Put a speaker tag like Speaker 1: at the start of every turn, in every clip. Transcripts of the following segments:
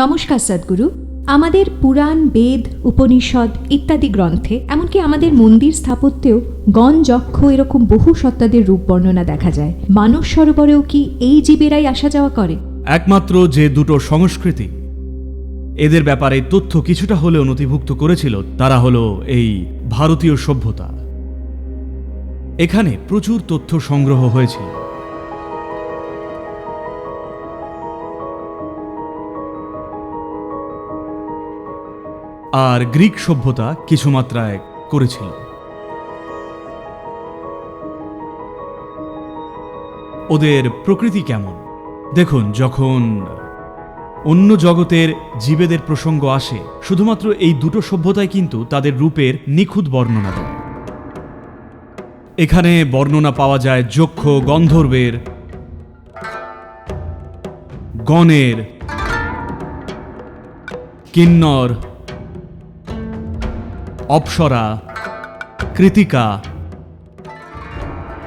Speaker 1: নমস্কার সদ্গুরু। আমাদের পুরাণ, বেদ, উপনিষদ ইত্যাদি গ্রন্থে, এমনকি আমাদের মন্দির স্থাপত্যেও গণ যক্ষ এরকম বহু সত্তাদের রূপ বর্ণনা দেখা যায়। মানস সরোবরেও কি এই জীবেরাই আসা যাওয়া করে?
Speaker 2: একমাত্র যে দুটো সংস্কৃতি। এদের ব্যাপারে তথ্য কিছুটা হলেও নথিভুক্ত করেছিল, তারা হলো এই ভারতীয় সভ্যতা। এখানে প্রচুর তথ্য সংগ্রহ হয়েছিল। আর গ্রিক সভ্যতা কিছু মাত্রায় করেছিল। ওদের প্রকৃতি কেমন? দেখুন, যখন অন্য জগতের জীবেদের প্রসঙ্গ আসে, শুধুমাত্র এই দুটো সভ্যতায় কিন্তু তাদের রূপের নিখুঁত বর্ণনা দেয়। এখানে বর্ণনা পাওয়া যায় যক্ষ, গন্ধর্বের, গণের, কিন্নর অপ্সরা, কৃতিকা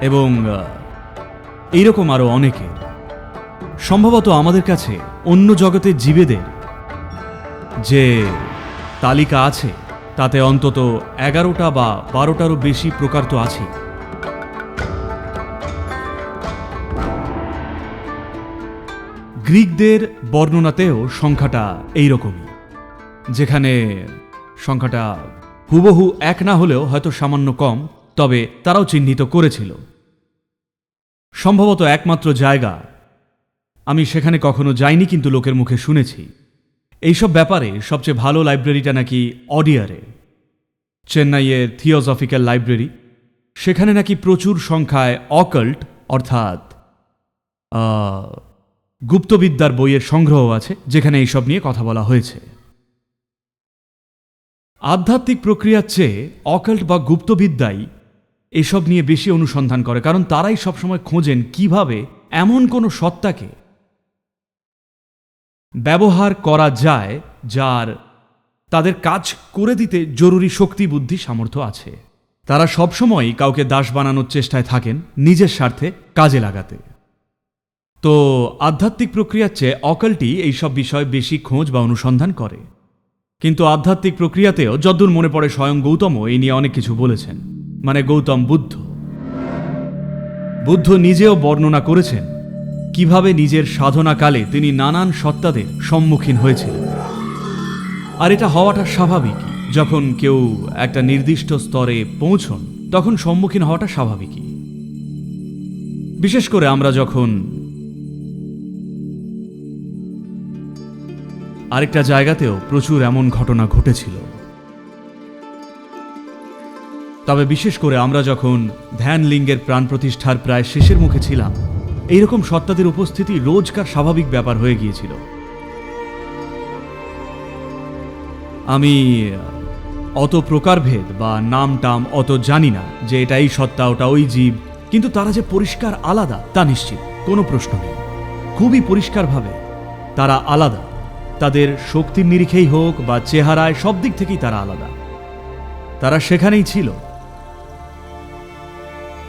Speaker 2: এবং এইরকম আরও অনেকে। সম্ভবত আমাদের কাছে অন্য জগতের জীবেদের যে তালিকা আছে, তাতে অন্তত এগারোটা বা বারোটারও বেশি প্রকার তো আছে গ্রিকদের বর্ণনাতেও সংখ্যাটা এইরকমই, যেখানে সংখ্যাটা হুবহু এক না হলেও হয়তো সামান্য কম, তবে তারাও চিহ্নিত করেছিল। সম্ভবত একমাত্র জায়গা। আমি সেখানে কখনো যাইনি কিন্তু লোকের মুখে শুনেছি। এইসব ব্যাপারে সবচেয়ে ভালো লাইব্রেরিটা নাকি অডিয়ারে। চেন্নাইয়ের থিওজফিক্যাল লাইব্রেরি। সেখানে নাকি প্রচুর সংখ্যায় অকাল্ট, অর্থাৎ গুপ্তবিদ্যার বইয়ের সংগ্রহ আছে, যেখানে এইসব নিয়ে কথা বলা হয়েছে। আধ্যাত্মিক প্রক্রিয়ার চেয়ে অকাল্ট বা গুপ্তবিদ্যাই এসব নিয়ে বেশি অনুসন্ধান করে, কারণ তারাই সবসময় খোঁজেন কীভাবে এমন কোনো সত্তাকে ব্যবহার করা যায় যার তাদের কাজ করে দিতে জরুরি শক্তি, বুদ্ধি, সামর্থ্য আছে। তারা সবসময়ই কাউকে দাস বানানোর চেষ্টায় থাকেন, নিজের স্বার্থে কাজে লাগাতে। তো আধ্যাত্মিক প্রক্রিয়ার চেয়ে অকালটি এইসব বিষয় বেশি খোঁজ বা অনুসন্ধান করে। কিন্তু আধ্যাত্মিক প্রক্রিয়াতেও যদ্দূর মনে পড়ে স্বয়ং গৌতমও এই নিয়ে অনেক কিছু বলেছেন। মানে গৌতম বুদ্ধ। বুদ্ধ নিজেও বর্ণনা করেছেন কীভাবে নিজের সাধনাকালে তিনি নানান সত্তাদের সম্মুখীন হয়েছিলেন। আর এটা হওয়াটা স্বাভাবিক। যখন কেউ একটা নির্দিষ্ট স্তরে পৌঁছন, তখন সম্মুখীন হওয়াটা স্বাভাবিকই। বিশেষ করে আমরা যখন আরেকটা জায়গাতেও প্রচুর এমন ঘটনা ঘটেছিল। তবে বিশেষ করে আমরা যখন ধ্যান লিঙ্গের প্রাণ প্রতিষ্ঠার প্রায় শেষের মুখে ছিলাম, এইরকম সত্তাদের উপস্থিতি রোজকার স্বাভাবিক ব্যাপার হয়ে গিয়েছিল। আমি অত প্রকারভেদ বা নাম টাম অত জানি না যে এটা এই সত্তা, ওটা ওই জীব, কিন্তু তারা যে পরিষ্কার আলাদা, তা নিশ্চিত, কোনো প্রশ্ন নেই। খুবই পরিষ্কারভাবে তারা আলাদা। তাদের শক্তির নিরিখেই হোক বা চেহারায় সব দিক থেকেই তারা আলাদা। তারা সেখানেই ছিল।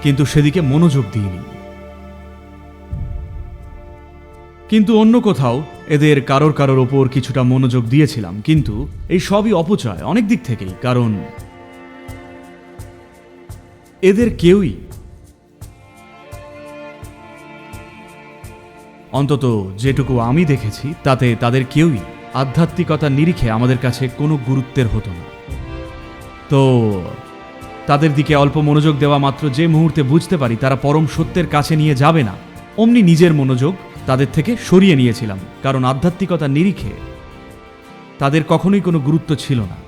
Speaker 2: কিন্তু সেদিকে মনোযোগ দিইনি। কিন্তু অন্য কোথাও এদের কারোর কারোর ওপর কিছুটা মনোযোগ দিয়েছিলাম, কিন্তু এই সবই অপচয় অনেক দিক থেকেই, কারণ এদের কেউই অন্তত যেটুকু আমি দেখেছি, তাতে তাদের কেউই আধ্যাত্মিকতার নিরিখে আমাদের কাছে কোনো গুরুত্বের হতো না। তো তাদের দিকে অল্প মনোযোগ দেওয়া মাত্র যে মুহূর্তে বুঝতে পারি তারা পরম সত্যের কাছে নিয়ে যাবে না, অমনি নিজের মনোযোগ তাদের থেকে সরিয়ে নিয়েছিলাম, কারণ আধ্যাত্মিকতার নিরিখে তাদের কখনোই কোনো গুরুত্ব ছিল না।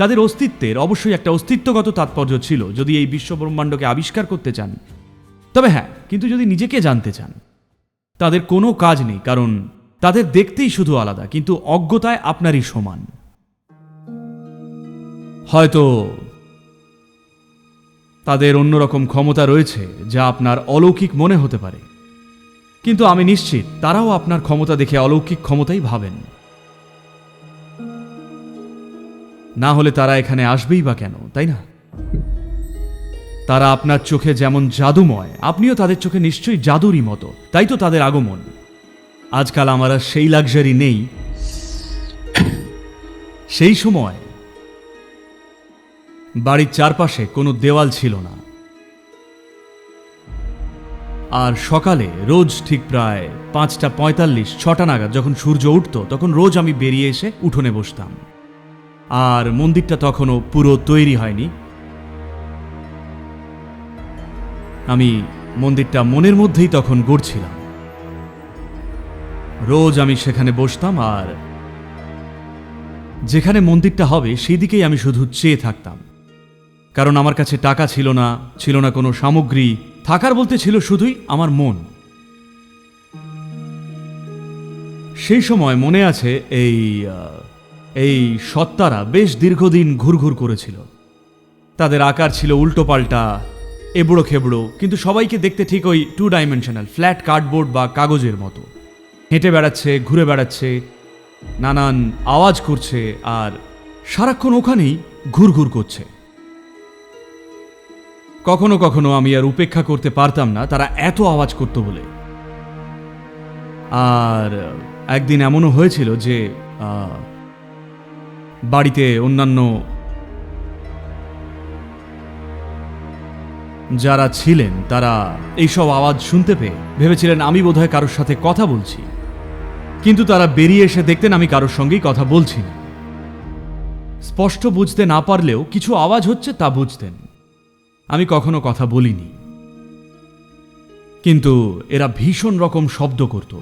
Speaker 2: তাদের অস্তিত্বের অবশ্যই একটা অস্তিত্বগত তাৎপর্য ছিল, যদি এই বিশ্বব্রহ্মাণ্ডকে আবিষ্কার করতে চান। তবে হ্যাঁ কিন্তু যদি নিজেকে জানতে চান তাদের কোনো কাজ নেই, কারণ তাদের দেখতেই শুধু আলাদা, কিন্তু অজ্ঞতায় আপনারই সমান। হয়তো তাদের অন্যরকম ক্ষমতা রয়েছে, যা আপনার অলৌকিক মনে হতে পারে। কিন্তু আমি নিশ্চিত, তারাও আপনার ক্ষমতা দেখে অলৌকিক ক্ষমতাই ভাবেন। না হলে তারা এখানে আসবেই বা কেন, তাই না? তারা আপনার চোখে যেমন জাদুময়, আপনিও তাদের চোখে নিশ্চয়ই জাদুরই মতো। তাই তো তাদের আগমন। আজকাল আমার আর সেই লাক্সারি নেই। সেই সময় বাড়ির চারপাশে কোনো দেওয়াল ছিল না। আর সকালে রোজ ঠিক প্রায় পাঁচটা পঁয়তাল্লিশ, ছটা নাগাদ যখন সূর্য উঠত, তখন রোজ আমি বেরিয়ে এসে উঠোনে বসতাম। আর মন্দিরটা তখনও পুরো তৈরি হয়নি। আমি মন্দিরটা মনের মধ্যেই তখন গড়ছিলাম। রোজ আমি সেখানে বসতাম আর যেখানে মন্দিরটা হবে সেই দিকেই আমি শুধু চেয়ে থাকতাম। কারণ আমার কাছে টাকা ছিল না ছিল না কোনো সামগ্রী। থাকার বলতে ছিল শুধুই আমার মন। সেই সময় মনে আছে এই এই সত্তারা বেশ দীর্ঘদিন ঘুরঘুর করেছিল। তাদের আকার ছিল উল্টো পাল্টা এবড়ো খেবড়ো, কিন্তু সবাইকে দেখতে ঠিক ওই টু ডাইমেনশনাল ফ্ল্যাট কার্ডবোর্ড বা কাগজের মতো। হেঁটে বেড়াচ্ছে, ঘুরে বেড়াচ্ছে, নানান আওয়াজ করছে আর সারাক্ষণ ওখানেই ঘুরঘুর করছে। কখনো কখনো আমি আর উপেক্ষা করতে পারতাম না তারা এত আওয়াজ করতো বলে। আর একদিন এমনও হয়েছিল যে বাড়িতে অন্যান্য যারা ছিলেন, তারা এইসব আওয়াজ শুনতে পেয়ে ভেবেছিলেন, আমি বোধহয় কারোর সাথে কথা বলছি। কিন্তু তারা বেরিয়ে এসে দেখতেন, আমি কারোর সঙ্গেই কথা বলছি না। স্পষ্ট বুঝতে না পারলেও কিছু আওয়াজ হচ্ছে, তা বুঝতেন। আমি কখনো কথা বলিনি। কিন্তু এরা ভীষণ রকম শব্দ করত।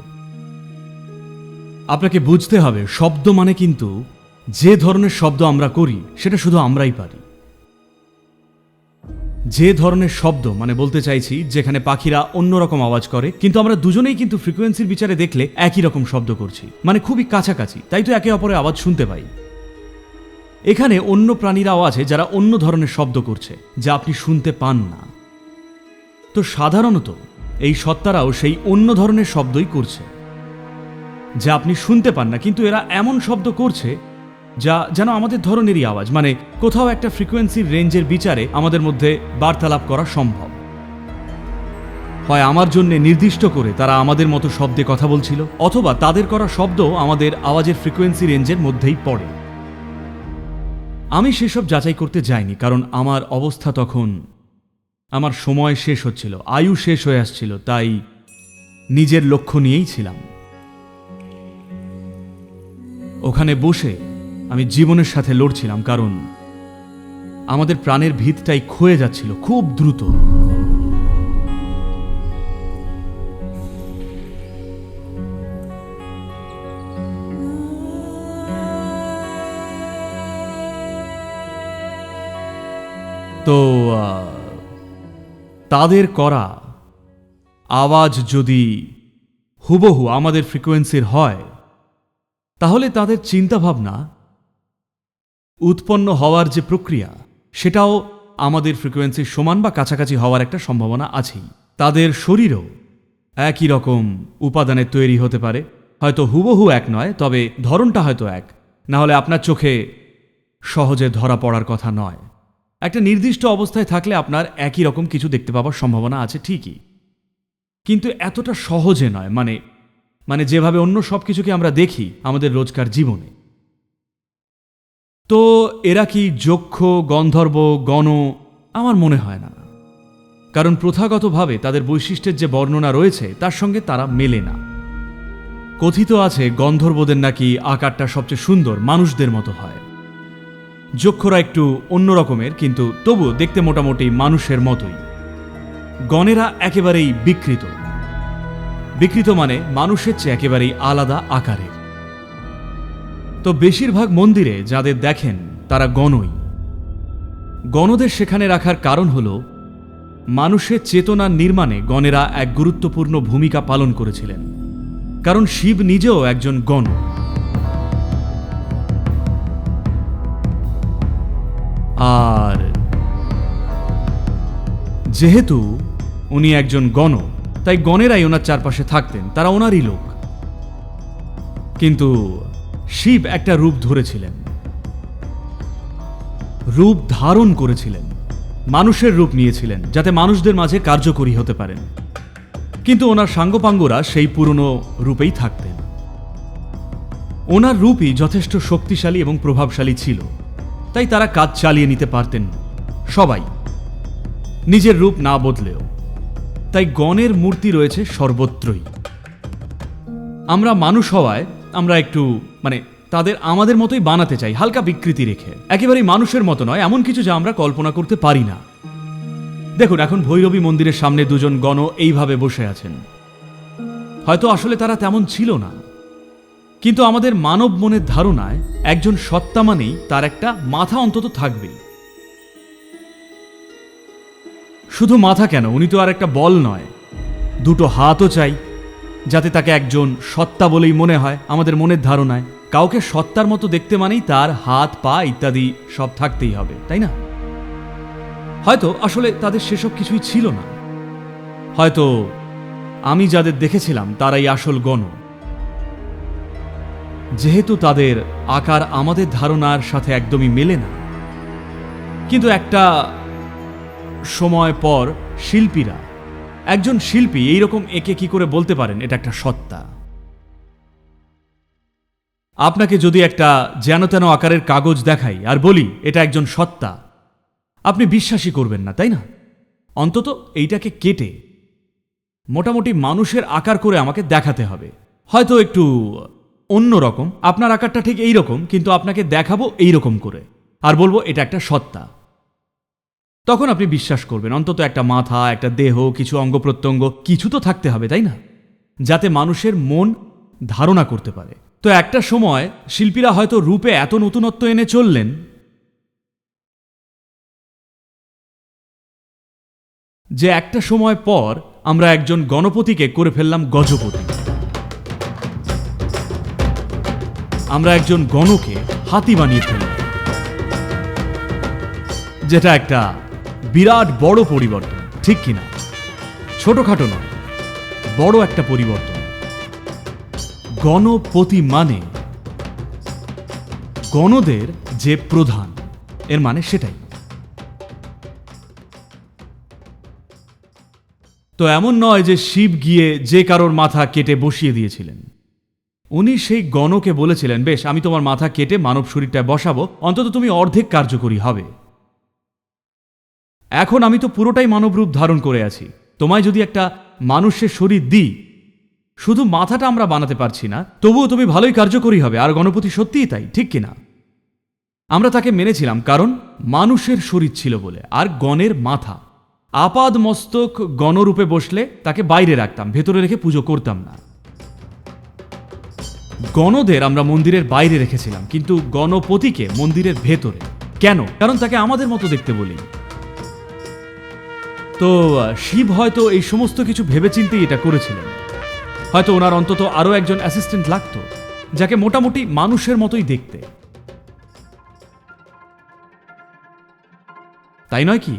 Speaker 2: আপনাকে বুঝতে হবে, শব্দ মানে কিন্তু যে ধরনের শব্দ আমরা করি, সেটা শুধু আমরাই পারি। যে ধরনের শব্দ মানে বলতে চাইছি, যেখানে পাখিরা অন্যরকম আওয়াজ করে, কিন্তু আমরা দুজনেই কিন্তু ফ্রিকোয়েন্সির বিচারে দেখলে একই রকম শব্দ করছি মানে খুবই কাছাকাছি, তাই তো একে অপরের আওয়াজ শুনতে পাই। এখানে অন্য প্রাণীরাও আছে যারা অন্য ধরনের শব্দ করছে, যা আপনি শুনতে পান না। তো সাধারণত, এই সত্তারাও সেই অন্য ধরনের শব্দই করছে, যা আপনি শুনতে পান না, কিন্তু এরা এমন শব্দ করছে যা যেন আমাদের ধরনেরই আওয়াজ মানে কোথাও একটা ফ্রিকোয়েন্সির রেঞ্জের বিচারে আমাদের মধ্যে বার্তালাপ করা সম্ভব। হয় আমার জন্য নির্দিষ্ট করে তারা আমাদের মতো শব্দে কথা বলছিল, অথবা তাদের করা শব্দ আমাদের আওয়াজের ফ্রিকোয়েন্সি রেঞ্জের মধ্যেই পড়ে। আমি সেসব যাচাই করতে যাইনি, কারণ আমার অবস্থা তখন, আমার সময় শেষ হচ্ছিল, আয়ু শেষ হয়ে আসছিল, তাই নিজের লক্ষ্য নিয়েই ছিলাম। ওখানে বসে আমি জীবনের সাথে লড়ছিলাম, কারণ আমাদের প্রাণের ভিতটাই ক্ষয়ে যাচ্ছিল খুব দ্রুত। তো তাদের করা আওয়াজ যদি হুবহু আমাদের ফ্রিকোয়েন্সির হয়, তাহলে তাদের চিন্তাভাবনা উৎপন্ন হওয়ার যে প্রক্রিয়া, সেটাও আমাদের ফ্রিকোয়েন্সির সমান বা কাছাকাছি হওয়ার একটা সম্ভাবনা আছেই। তাদের শরীরও একই রকম উপাদানের তৈরি হতে পারে। হয়তো হুবহু এক নয়, তবে ধরনটা হয়তো এক। না হলে আপনার চোখে সহজে ধরা পড়ার কথা নয়। একটা নির্দিষ্ট অবস্থায় থাকলে আপনার একই রকম কিছু দেখতে পাওয়ার সম্ভাবনা আছে ঠিকই। কিন্তু এতটা সহজে নয় মানে মানে যেভাবে অন্য সব কিছুকে আমরা দেখি আমাদের রোজকার জীবনে। তো এরা কি যক্ষ, গন্ধর্ব, গণ? আমার মনে হয় না। কারণ প্রথাগতভাবে তাদের বৈশিষ্ট্যের যে বর্ণনা রয়েছে, তার সঙ্গে তারা মেলে না। কথিত আছে, গন্ধর্বদের নাকি আকারটা সবচেয়ে সুন্দর, মানুষদের মতো হয়। যক্ষরা একটু অন্য রকমের, কিন্তু তবু দেখতে মোটামুটি মানুষের মতোই। গণেরা একেবারেই বিকৃত। বিকৃত মানে মানুষের চেয়ে একেবারেই আলাদা আকারের। তো বেশিরভাগ মন্দিরে যাদের দেখেন, তারা গণই। গণদের সেখানে রাখার কারণ হল, মানুষের চেতনার নির্মাণে গণেরা এক গুরুত্বপূর্ণ ভূমিকা পালন করেছিলেন। কারণ শিব নিজেও একজন গণ। আর যেহেতু উনি একজন গণ, তাই গণেরাই ওনার চারপাশে থাকতেন, তারা ওনারই লোক। কিন্তু শিব একটা রূপ ধরেছিলেন। রূপ ধারণ করেছিলেন। মানুষের রূপ নিয়েছিলেন, যাতে মানুষদের মাঝে কার্যকরী হতে পারেন। কিন্তু ওনার সাঙ্গপাঙ্গরা সেই পুরনো রূপেই থাকতেন। ওনার রূপই যথেষ্ট শক্তিশালী এবং প্রভাবশালী ছিল। তাই তারা কাজ চালিয়ে নিতে পারতেন সবাই। নিজের রূপ না বদলেও। তাই গণের মূর্তি রয়েছে সর্বত্রই। আমরা মানুষ হওয়ায় আমরা একটু মানে তাদের আমাদের মতোই বানাতে চাই, হালকা বিকৃতি রেখে। একেবারেই মানুষের মতো নয়, এমন কিছু যা আমরা কল্পনা করতে পারি না। দেখুন, এখন ভৈরবী মন্দিরের সামনে দুজন গণ এইভাবে বসে আছেন। হয়তো আসলে তারা তেমন ছিল না। কিন্তু আমাদের মানব মনের ধারণায় একজন সত্তা মানেই তার একটা মাথা অন্তত থাকবেই। শুধু মাথা কেন, উনি তো আর একটা বল নয়। দুটো হাতও চাই যাতে তাকে একজন সত্তা বলেই মনে হয়, আমাদের মনের ধারণায়। কাউকে সত্তার মতো দেখতে মানেই তার হাত, পা ইত্যাদি সব থাকতেই হবে, তাই না? হয়তো আসলে তাদের সেসব কিছুই ছিল না। হয়তো আমি যাদের দেখেছিলাম, তারাই আসল গণ। যেহেতু তাদের আকার আমাদের ধারণার সাথে একদমই মেলে না। কিন্তু একটা সময় পর শিল্পীরা একজন শিল্পী এইরকম একে কি করে বলতে পারেন? এটা একটা সত্তা। আপনাকে যদি একটা যেন তেন আকারের কাগজ দেখাই আর বলি, এটা একজন সত্তা, আপনি বিশ্বাসই করবেন না, তাই না? অন্তত এইটাকে কেটে মোটামুটি মানুষের আকার করে আমাকে দেখাতে হবে। হয়তো একটু অন্য রকম, আপনার আকারটা ঠিক এই রকম কিন্তু আপনাকে দেখাবো এই রকম করে। আর বলব এটা একটা সত্তা। তখন আপনি বিশ্বাস করবেন, অন্তত একটা মাথা, একটা দেহ, কিছু অঙ্গ প্রত্যঙ্গ, কিছু তো থাকতে হবে, তাই না? যাতে মানুষের মন ধারণা করতে পারে। তো একটা সময় শিল্পীরা হয়তো রূপে এত নতুনত্ব এনে চললেন, যে একটা সময় পর আমরা একজন গণপতিকে করে ফেললাম গজপতি। আমরা একজন গণকে হাতি বানিয়ে ফেললাম। যেটা একটা বিরাট বড় পরিবর্তন, ঠিক কিনা? ছোটখাটো নয়, বড় একটা পরিবর্তন। গণপতি মানে গণদের যে প্রধান, এর মানে সেটাই। তো এমন নয় যে শিব গিয়ে যে কারোর মাথা কেটে বসিয়ে দিয়েছিলেন। উনি সেই গণকে বলেছিলেন, বেশ, আমি তোমার মাথা কেটে মানব শরীরটায় বসাবো, অন্তত তুমি অর্ধেক কার্যকরী হবে। এখন আমি তো পুরোটাই মানবরূপ ধারণ করে আছি। তোমায় যদি একটা মানুষের শরীর দিই, শুধু মাথাটা আমরা বানাতে পারছি না, তবুও তুমি ভালোই কার্যকরী হবে, আর গণপতি সত্যিই তাই, ঠিক কিনা? আমরা তাকে মেনেছিলাম, কারণ মানুষের শরীর ছিল বলে, আর গণের মাথা। আপাদ মস্তক গণরূপে বসলে তাকে বাইরে রাখতাম, ভেতরে রেখে পুজো করতাম না। গণদের আমরা মন্দিরের বাইরে রেখেছিলাম, কিন্তু গণপতিকে মন্দিরের ভেতরে। কেন? কারণ তাকে আমাদের মতো দেখতে বলি। তো শিব হয়তো এই সমস্ত কিছু ভেবেচিন্তেই এটা করেছিলেন। হয়তো ওনার অন্তত আরও একজন অ্যাসিস্ট্যান্ট লাগতো, যাকে মোটামুটি মানুষের মতোই দেখতে। তাই নয় কি?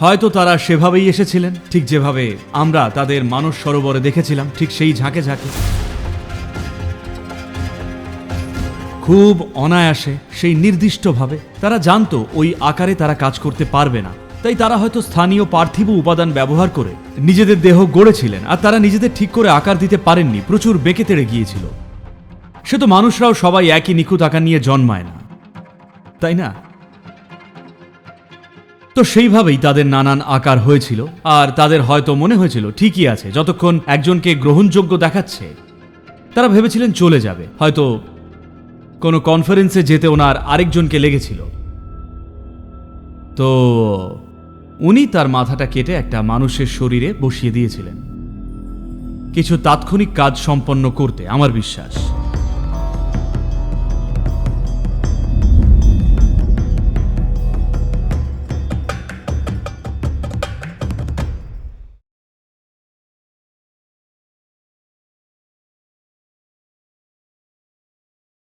Speaker 2: হয়তো তারা সেভাবেই এসেছিলেন, ঠিক যেভাবে আমরা তাদের মানস সরোবরে দেখেছিলাম, ঠিক সেই ঝাঁকে ঝাঁকে। খুব অনায়াসে, সেই নির্দিষ্টভাবে, তারা জানতো ওই আকারে তারা কাজ করতে পারবে না। তাই তারা হয়তো স্থানীয় পার্থিব উপাদান ব্যবহার করে নিজেদের দেহ গড়েছিলেন, আর তারা নিজেদের ঠিক করে আকার দিতে পারেননি, প্রচুর বেঁকে তেড়ে গিয়েছিল। সে তো মানুষরাও সবাই একই নিখুঁত আকার নিয়ে জন্মায় না। তাই না? তো সেইভাবেই তাদের নানান আকার হয়েছিল, আর তাদের হয়তো মনে হয়েছিল, ঠিকই আছে, যতক্ষণ একজনকে গ্রহণযোগ্য দেখাচ্ছে। তারা ভেবেছিলেন চলে যাবে, হয়তো কোনো কনফারেন্সে যেতে ওনার আরেকজনকে লেগেছিল। তো উনি তার মাথাটা কেটে একটা মানুষের শরীরে বসিয়ে দিয়েছিলেন। কিছু তাৎক্ষণিক কাজ সম্পন্ন করতে, আমার বিশ্বাস।